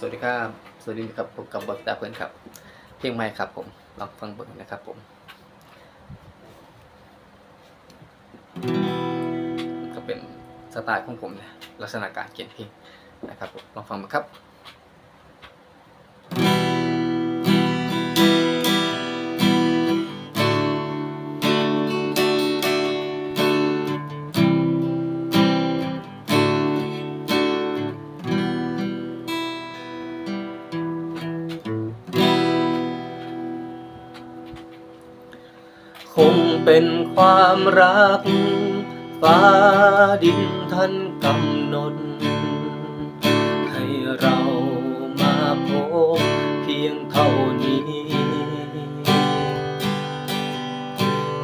สวัสดีครับ สวัสดีครับผมกับบอสตาเพื่อนครับ เพลงไม่ครับผม ลองฟังเบิ่งนะครับผมก็เป็นสไตล์ของผมนะลักษณะการเขียนเพลงนะครับผมลองฟังมาครับ คงเป็นความรัก ฟ้าดินท่านกำหนด ให้เรามาพบเพียงเท่านี้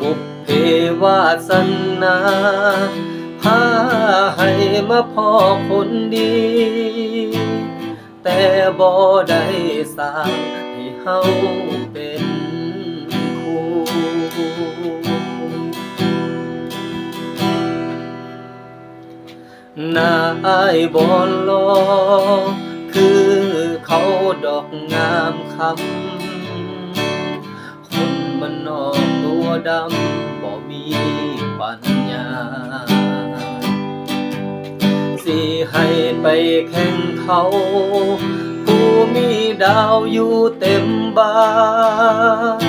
บุพเพวาสนาพาให้มาพ่อคนดี แต่บ่ได้สร้างให้เฮาเป็น นายบอนลอคือเขาดอกงามคำคนมันนอกตัวดำบ่มีปัญญา สิให้ไปแข่งเขาผู้มีดาวอยู่เต็มบ้าน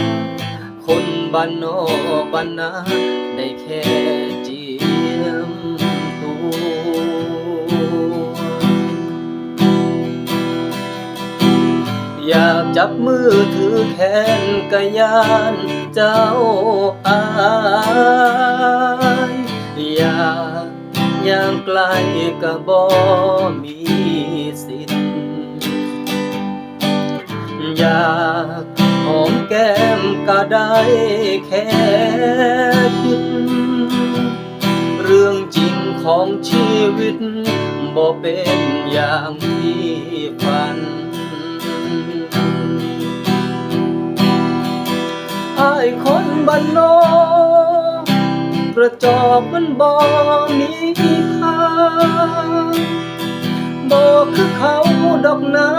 คนบ้านนอกบ้านนาได้แค่ บมือถือแขนกะยานเจ้าอายอยากย่างไกลกะบ่มีสิทธิ์อยากหอมแก้มก็ได้แค่คิด เรื่องจริงของชีวิตบ่เป็นอย่างที่ คนบ้านนอกกระจอกมันบ่มีค่าบ่คือเขาดอกนา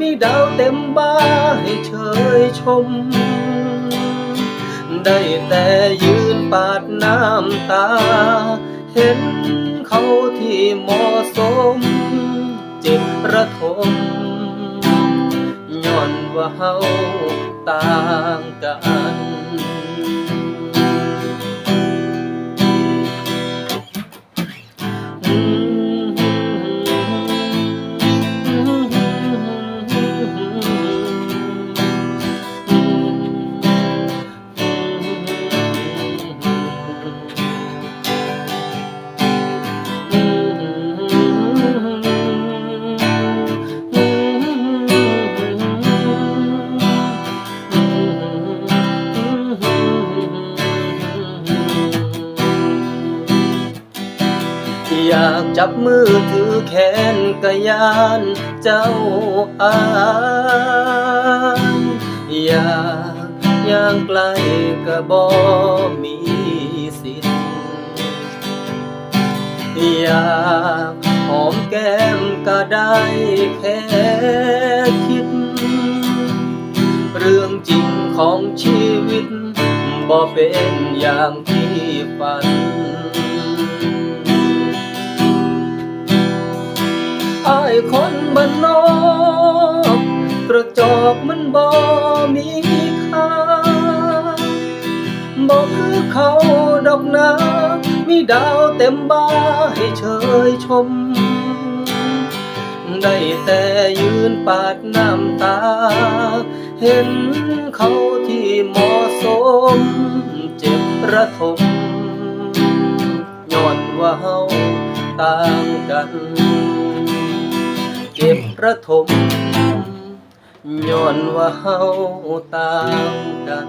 มีดาวเต็มบ้าให้เชยชม ได้แต่ยืนปาดน้ำตา เห็นเขาที่เหมาะสม เจ็บระทมย้อนว่าเฮาต่างกัน จับมือถือแขนกะยานเจ้าอายอยากย่างไกลกะบ่มีสิทธิ์อยากหอมแก้มก็ได้แค่คิด เรื่องจริงของชีวิตบ่เป็นอย่างที่ฝัน อกมันบ่มีค่าบ่คือเขาดอกนามีดาวเต็มบ้าให้เชยชม ได้แต่ยืนปาดน้ำตา เห็นเขาที่เหมาะสม เจ็บระทมย้อนว่าเฮาต่างกันเก็บระทม ย้อนว่าเฮาต่างกัน